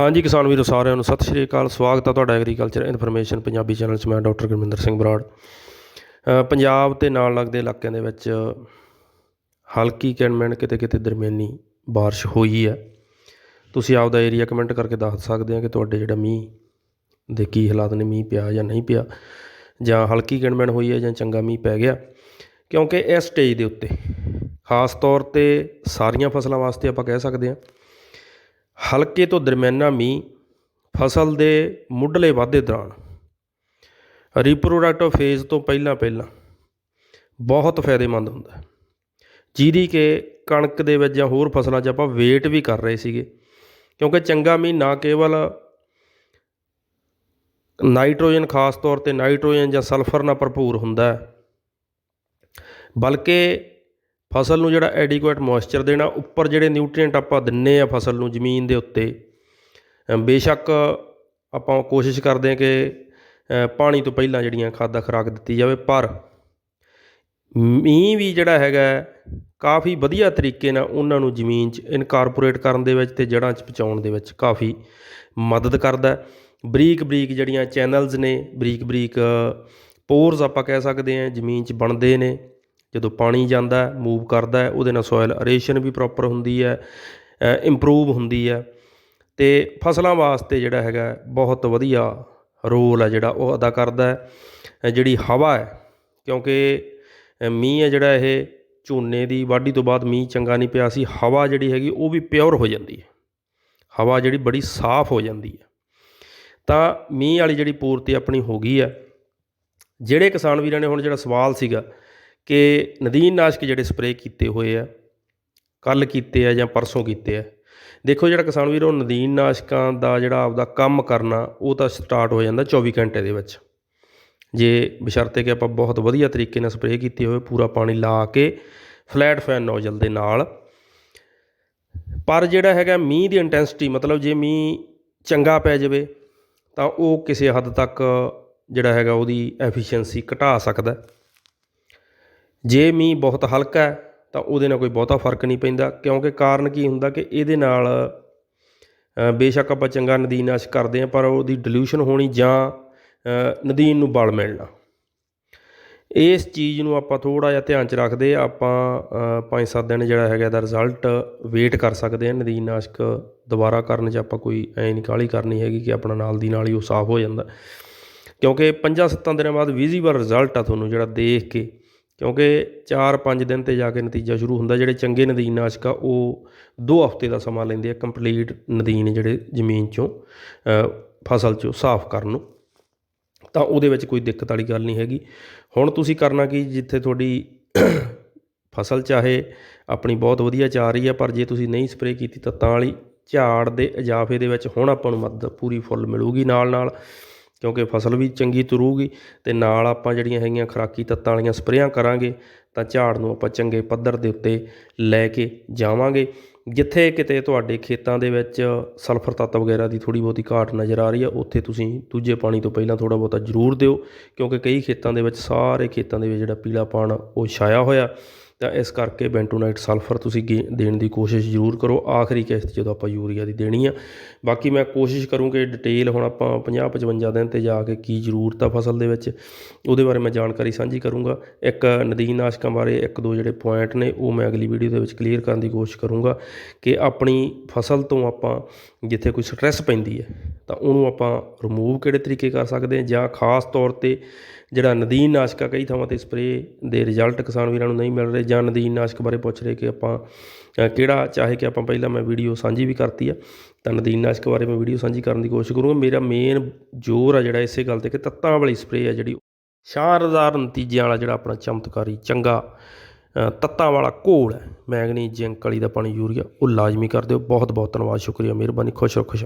ਹਾਂਜੀ ਕਿਸਾਨ ਵੀਰੋ, ਸਾਰਿਆਂ ਨੂੰ ਸਤਿ ਸ਼੍ਰੀ ਅਕਾਲ। ਸਵਾਗਤ ਹੈ ਤੁਹਾਡਾ ਐਗਰੀਕਲਚਰ ਇਨਫੋਰਮੇਸ਼ਨ ਪੰਜਾਬੀ ਚੈਨਲ 'ਚ। ਮੈਂ ਡਾਕਟਰ ਗੁਰਮਿੰਦਰ ਸਿੰਘ ਬਰਾੜ। ਪੰਜਾਬ ਤੇ ਨਾਲ ਲੱਗਦੇ ਇਲਾਕਿਆਂ ਦੇ ਵਿੱਚ ਹਲਕੀ ਕਿਣਮਿਣ ਕਿਤੇ ਕਿਤੇ ਦਰਮਿਆਨੀ ਬਾਰਿਸ਼ ਹੋਈ ਹੈ। ਤੁਸੀਂ ਆਪਦਾ ਏਰੀਆ ਕਮੈਂਟ ਕਰਕੇ ਦੱਸ ਸਕਦੇ ਆ ਕਿ ਤੁਹਾਡੇ ਜਿਹੜਾ ਮੀਂਹ ਦੇ ਕੀ ਹਾਲਾਤ ਨੇ, ਮੀਂਹ ਪਿਆ ਜਾਂ ਨਹੀਂ ਪਿਆ, ਜਾਂ ਹਲਕੀ ਕਿਣਮਿਣ ਹੋਈ ਹੈ ਜਾਂ ਚੰਗਾ ਮੀਂਹ ਪੈ ਗਿਆ। ਕਿਉਂਕਿ ਇਸ ਸਟੇਜ ਦੇ ਉੱਤੇ ਖਾਸ ਤੌਰ ਤੇ ਸਾਰੀਆਂ ਫਸਲਾਂ ਵਾਸਤੇ ਆਪਾਂ ਕਹਿ ਸਕਦੇ ਹਾਂ ਹਲਕੇ ਤੋਂ ਦਰਮਿਆਨਾ ਮੀਂਹ ਫਸਲ ਦੇ ਮੁੱਢਲੇ ਵਾਧੇ ਦੌਰਾਨ। ਰੀਪਰੋਡਕਟਿਵ ਫੇਜ਼ ਤੋਂ ਪਹਿਲਾਂ ਪਹਿਲਾਂ ਬਹੁਤ ਫਾਇਦੇਮੰਦ ਹੁੰਦਾ ਹੈ। ਜਿਹਦੀ ਕਿ ਕਣਕ ਦੇ ਵਿੱਚ ਜਾਂ ਹੋਰ ਫਸਲਾਂ 'ਚ ਆਪਾਂ ਵੇਟ ਵੀ ਕਰ ਰਹੇ ਸੀਗੇ, ਕਿਉਂਕਿ ਚੰਗਾ ਮੀਂਹ ਨਾ ਕੇਵਲ ਨਾਈਟ੍ਰੋਜਨ ਖਾਸ ਤੌਰ ਤੇ ਨਾਈਟ੍ਰੋਜਨ ਜਾਂ ਸਲਫਰ ਨਾਲ ਭਰਪੂਰ ਹੁੰਦਾ ਹੈ, ਬਲਕਿ ਫਸਲ ਨੂੰ ਜਿਹੜਾ ਐਡਿਕੁਏਟ ਮੋਇਸਚਰ ਦੇਣਾ, ਉੱਪਰ ਜਿਹੜੇ ਨਿਊਟ੍ਰੀਐਂਟ ਆਪਾਂ ਦਿੰਨੇ ਆ ਫਸਲ ਨੂੰ ਜ਼ਮੀਨ ਦੇ ਉੱਤੇ ਬੇਸ਼ੱਕ ਆਪਾਂ ਕੋਸ਼ਿਸ਼ ਕਰਦੇ ਹਾਂ ਕਿ ਪਾਣੀ ਤੋਂ ਪਹਿਲਾਂ ਜਿਹੜੀਆਂ ਖਾਦਾਂ ਖੁਰਾਕ ਦਿੱਤੀ ਜਾਵੇ, ਪਰ ਮੀਂਹ ਵੀ ਜਿਹੜਾ ਹੈਗਾ, ਕਾਫੀ ਵਧੀਆ ਤਰੀਕੇ ਨਾਲ ਉਹਨਾਂ ਨੂੰ ਜ਼ਮੀਨ 'ਚ ਇਨਕਾਰਪੋਰੇਟ ਕਰਨ ਦੇ ਵਿੱਚ ਤੇ ਜੜ੍ਹਾਂ 'ਚ ਪਹੁੰਚਾਉਣ ਦੇ ਵਿੱਚ ਕਾਫੀ ਮਦਦ ਕਰਦਾ ਬਰੀਕ ਬਰੀਕ ਜਿਹੜੀਆਂ ਚੈਨਲਸ ਨੇ ਬਰੀਕ ਬਰੀਕ ਪੋਰਸ ਆਪਾਂ ਕਹਿ ਸਕਦੇ ਹਾਂ ਜ਼ਮੀਨ 'ਚ ਬਣਦੇ ਨੇ। ਜਦੋਂ ਪਾਣੀ ਜਾਂਦਾ, ਮੂਵ ਕਰਦਾ, ਉਹਦੇ ਨਾਲ ਸੋਇਲ ਅਰੇਸ਼ਨ ਵੀ ਪ੍ਰੋਪਰ ਹੁੰਦੀ ਹੈ ਇੰਪਰੂਵ ਹੁੰਦੀ ਹੈ। ਤੇ ਫਸਲਾਂ ਵਾਸਤੇ ਜਿਹੜਾ ਹੈਗਾ, ਬਹੁਤ ਵਧੀਆ ਰੋਲ ਹੈ ਜਿਹੜਾ ਉਹ ਅਦਾ ਕਰਦਾ ਜਿਹੜੀ ਹਵਾ ਹੈ, ਕਿਉਂਕਿ ਮੀਂਹ ਹੈ ਜਿਹੜਾ ਇਹ, ਝੋਨੇ ਦੀ ਵਾਢੀ ਤੋਂ ਬਾਅਦ ਮੀਂਹ ਚੰਗਾ ਨਹੀਂ ਪਿਆ ਸੀ, ਹਵਾ ਜਿਹੜੀ ਹੈਗੀ ਉਹ ਵੀ ਪਿਓਰ ਹੋ ਜਾਂਦੀ ਹੈ। ਹਵਾ ਜਿਹੜੀ ਬੜੀ ਸਾਫ਼ ਹੋ ਜਾਂਦੀ ਹੈ। ਤਾਂ ਮੀਂਹ ਵਾਲੀ ਜਿਹੜੀ ਪੂਰਤੀ ਆਪਣੀ ਹੋ ਗਈ ਹੈ, ਜਿਹੜੇ ਕਿਸਾਨ ਵੀਰਾਂ ਨੇ ਹੁਣ ਜਿਹੜਾ ਸਵਾਲ ਸੀਗਾ ਕਿ ਨਦੀਨ ਨਾਸ਼ਕ ਜਿਹੜੇ ਸਪਰੇਅ ਕੀਤੇ ਹੋਏ ਆ ਕੱਲ ਕੀਤੇ ਆ ਜਾਂ ਪਰਸੋਂ ਕੀਤੇ ਆ। ਦੇਖੋ ਜਿਹੜਾ ਕਿਸਾਨ ਵੀਰ ਉਹ ਨਦੀਨ ਨਾਸ਼ਕਾਂ ਦਾ ਜਿਹੜਾ ਆਪਦਾ ਕੰਮ ਕਰਨਾ, ਉਹ ਤਾਂ ਸਟਾਰਟ ਹੋ ਜਾਂਦਾ 24 ਘੰਟੇ ਦੇ ਵਿੱਚ। ਜੇ ਬਸ਼ਰਤੇ ਕਿ ਆਪਾਂ ਬਹੁਤ ਵਧੀਆ ਤਰੀਕੇ ਨਾਲ ਸਪਰੇਅ ਕੀਤੇ ਹੋਏ, ਪੂਰਾ ਪਾਣੀ ਲਾ ਕੇ ਫਲੈਟ ਫੈਨ ਨੋਜ਼ਲ ਦੇ ਨਾਲ। ਪਰ ਜਿਹੜਾ ਹੈਗਾ ਮੀਂਹ ਦੀ ਇੰਟੈਂਸਿਟੀ ਮਤਲਬ ਜੇ ਮੀਂਹ ਚੰਗਾ ਪੈ ਜਾਵੇ, ਤਾਂ ਉਹ ਕਿਸੇ ਹੱਦ ਤੱਕ ਜਿਹੜਾ ਹੈਗਾ ਉਹਦੀ ਐਫੀਸ਼ੀਐਂਸੀ ਘਟਾ ਸਕਦਾ। ਜੇ ਮੀਂਹ ਬਹੁਤ ਹਲਕਾ ਹੈ, ਤਾਂ ਉਹਦੇ ਨਾਲ ਕੋਈ ਬਹੁਤਾ ਫ਼ਰਕ ਨਹੀਂ ਪੈਂਦਾ, ਕਿਉਂਕਿ ਕਾਰਨ ਕੀ ਹੁੰਦਾ ਕਿ ਇਹਦੇ ਨਾਲ ਬੇਸ਼ੱਕ ਆਪਾਂ ਚੰਗਾ ਨਦੀਨ ਨਦੀਨਾਸ਼ ਕਰਦੇ ਹਾਂ, ਪਰ ਉਹਦੀ ਡਿਲੂਸ਼ਨ ਹੋਣੀ ਜਾਂ ਨਦੀਨ ਨੂੰ ਬਲ ਮਿਲਣਾ। ਇਸ ਚੀਜ਼ ਨੂੰ ਆਪਾਂ ਥੋੜਾ ਜਿਹਾ ਧਿਆਨ ਚ ਰੱਖਦੇ ਆਪਾਂ 5-7 ਦਿਨ ਜਿਹੜਾ ਹੈਗਾ ਇਹਦਾ ਰਿਜ਼ਲਟ ਵੇਟ ਕਰ ਸਕਦੇ ਹਾਂ, ਨਦੀਨ ਨਾਸ਼ਕ ਦੁਬਾਰਾ ਕਰਨ 'ਚ ਆਪਾਂ ਕੋਈ ਐ ਨਹੀਂ ਕਾਹਲੀ ਕਰਨੀ ਹੈਗੀ ਕਿ ਆਪਣਾ ਨਾਲ ਦੀ ਨਾਲ ਹੀ ਉਹ ਸਾਫ਼ ਹੋ ਜਾਂਦਾ। ਕਿਉਂਕਿ 5-7 ਦਿਨਾਂ ਬਾਅਦ ਵਿਜ਼ੀਬਲ ਰਿਜ਼ਲਟ ਆ ਤੁਹਾਨੂੰ ਜਿਹੜਾ ਦੇਖ ਕੇ। ਕਿਉਂਕਿ 4-5 ਦਿਨ ਤੇ ਜਾ ਕੇ ਨਤੀਜਾ ਸ਼ੁਰੂ ਹੁੰਦਾ, ਜਿਹੜੇ ਚੰਗੇ ਨਦੀਨਨਾਸ਼ਕ ਆ, ਉਹ 2 ਹਫ਼ਤੇ ਦਾ ਸਮਾਂ ਲੈਂਦੇ ਆ ਕੰਪਲੀਟ ਨਦੀਨ ਜਿਹੜੇ ਜ਼ਮੀਨ ਚੋਂ ਫਸਲ ਚੋਂ ਸਾਫ਼ ਕਰਨ ਨੂੰ। ਤਾਂ ਉਹਦੇ ਵਿੱਚ ਕੋਈ ਦਿੱਕਤ ਵਾਲੀ ਗੱਲ ਨਹੀਂ ਹੈਗੀ। ਹੁਣ ਤੁਸੀਂ ਕਰਨਾ ਕੀ, ਜਿੱਥੇ ਤੁਹਾਡੀ ਫਸਲ ਚਾਹੇ ਆਪਣੀ ਬਹੁਤ ਵਧੀਆ ਚਾ ਰਹੀ ਹੈ ਪਰ ਜੇ ਤੁਸੀਂ ਨਹੀਂ ਸਪਰੇਅ ਕੀਤੀ ਤਾਂ ਤਾਂ ਵਾਲੀ ਝਾੜ ਦੇ ਇਜ਼ਾਫੇ ਦੇ ਵਿੱਚ ਹੁਣ ਆਪਾਂ ਨੂੰ ਮਦਦ ਪੂਰੀ ਫੁੱਲ ਮਿਲੂਗੀ ਨਾਲ ਨਾਲ ਕਿਉਂਕਿ ਫਸਲ ਵੀ ਚੰਗੀ ਤੁਰੂਗੀ ਤੇ ਨਾਲ ਆਪਾਂ ਜਿਹੜੀਆਂ ਹੈਗੀਆਂ ਖੁਰਾਕੀ ਤੱਤਾਂ ਵਾਲੀਆਂ ਸਪਰੇਆਂ ਕਰਾਂਗੇ ਤਾਂ ਝਾੜ ਨੂੰ ਆਪਾਂ ਚੰਗੇ ਪੱਧਰ ਦੇ ਉੱਤੇ ਲੈ ਕੇ ਜਾਵਾਂਗੇ। ਜਿੱਥੇ ਕਿਤੇ ਤੁਹਾਡੇ ਖੇਤਾਂ ਦੇ ਵਿੱਚ ਸਲਫਰ ਤੱਤ ਵਗੈਰਾ ਦੀ ਥੋੜੀ ਬਹੁਤੀ ਘਾਟ ਨਜ਼ਰ ਆ ਰਹੀ ਹੈ ਉੱਥੇ ਤੁਸੀਂ ਦੂਜੇ ਪਾਣੀ ਤੋਂ ਪਹਿਲਾਂ ਥੋੜਾ ਬਹੁਤਾ ਜ਼ਰੂਰ ਦਿਓ ਕਿਉਂਕਿ ਕਈ ਖੇਤਾਂ ਦੇ ਵਿੱਚ, ਸਾਰੇ ਖੇਤਾਂ ਦੇ ਵਿੱਚ ਜਿਹੜਾ ਪੀਲਾਪਣ ਉਹ ਛਾਇਆ ਹੋਇਆ। ਤਾਂ ਇਸ ਕਰਕੇ ਬੈਂਟੋਨਾਈਟ ਸਲਫਰ ਤੁਸੀਂ ਗੇ- ਦੇਣ ਦੀ ਕੋਸ਼ਿਸ਼ ਜ਼ਰੂਰ ਕਰੋ। ਆਖਰੀ ਕਿਸ਼ਤ ਜਦੋਂ ਆਪਾਂ ਯੂਰੀਆ ਦੀ ਦੇਣੀ ਆ। ਬਾਕੀ ਮੈਂ ਕੋਸ਼ਿਸ਼ ਕਰੂੰਗੇ ਡਿਟੇਲ ਹੁਣ ਆਪਾਂ 50 55 ਦਿਨ ਤੇ ਜਾ ਕੇ ਕੀ ਜ਼ਰੂਰਤ ਆ ਫਸਲ ਦੇ ਵਿੱਚ, ਉਹਦੇ ਬਾਰੇ ਮੈਂ ਜਾਣਕਾਰੀ ਸਾਂਝੀ ਕਰੂੰਗਾ। ਇੱਕ ਨਦੀਨਾਸ਼ਕਾਂ ਬਾਰੇ ਇੱਕ ਦੋ ਜਿਹੜੇ ਪੁਆਇੰਟ ਨੇ, ਉਹ ਮੈਂ ਅਗਲੀ ਵੀਡੀਓ ਦੇ ਵਿੱਚ ਕਲੀਅਰ ਕਰਨ ਦੀ ਕੋਸ਼ਿਸ਼ ਕਰੂੰਗਾ ਕਿ ਆਪਣੀ ਫਸਲ ਤੋਂ ਆਪਾਂ ਜਿੱਥੇ ਕੋਈ ਸਟ੍ਰੈਸ ਪੈਂਦੀ ਹੈ, ਤਾਂ ਉਹਨੂੰ ਆਪਾਂ ਰਿਮੂਵ ਕਿਹੜੇ ਤਰੀਕੇ ਕਰ ਸਕਦੇ ਹਾਂ? ਜਾਂ ਖਾਸ ਤੌਰ ਤੇ ਜਿਹੜਾ ਨਦੀਨ ਨਾਸ਼ਕ ਆ ਕਈ ਥਾਵਾਂ ਤੇ ਸਪਰੇਅ ਦੇ ਰਿਜ਼ਲਟ ਕਿਸਾਨ ਵੀਰਾਂ ਨੂੰ ਨਹੀਂ ਮਿਲ ਰਹੇ ਜਾਂ ਨਦੀਨ ਨਾਸ਼ਕ ਬਾਰੇ ਪੁੱਛ ਰਹੇ ਕਿ ਆਪਾਂ ਕਿਹੜਾ ਚਾਹੇ ਕਿ ਆਪਾਂ ਪਹਿਲਾਂ ਮੈਂ ਵੀਡੀਓ ਸਾਂਝੀ ਵੀ ਕਰਤੀ ਆ, ਤਾਂ ਨਦੀਨ ਨਾਸ਼ਕ ਬਾਰੇ ਮੈਂ ਵੀਡੀਓ ਸਾਂਝੀ ਕਰਨ ਦੀ ਕੋਸ਼ਿਸ਼ ਕਰੂੰਗਾ। ਮੇਰਾ ਮੇਨ ਜ਼ੋਰ ਆ ਜਿਹੜਾ ਇਸੇ ਗੱਲ ਤੇ ਕਿ ਤੱਤਾਂ ਵਾਲੀ ਸਪਰੇਅ ਆ ਜਿਹੜੀ, ਸ਼ਾਨਦਾਰ ਨਤੀਜਿਆਂ ਵਾਲਾ ਜਿਹੜਾ ਆਪਣਾ ਚਮਤਕਾਰੀ, ਚੰਗਾ ਤੱਤਾਂ ਵਾਲਾ ਘੋਲ ਹੈ। ਮੈਗਨੀਜ਼, ਜ਼ਿੰਕ ਵਾਲੀ ਦਾ ਪਾਣੀ ਯੂਰੀਆ, ਉਹ ਲਾਜ਼ਮੀ ਕਰ ਦਿਓ। ਬਹੁਤ ਬਹੁਤ ਧੰਨਵਾਦ, ਸ਼ੁਕਰੀਆ, ਮਿਹਰਬਾਨੀ, ਖੁਸ਼ ਰਹੋ, ਖੁਸ਼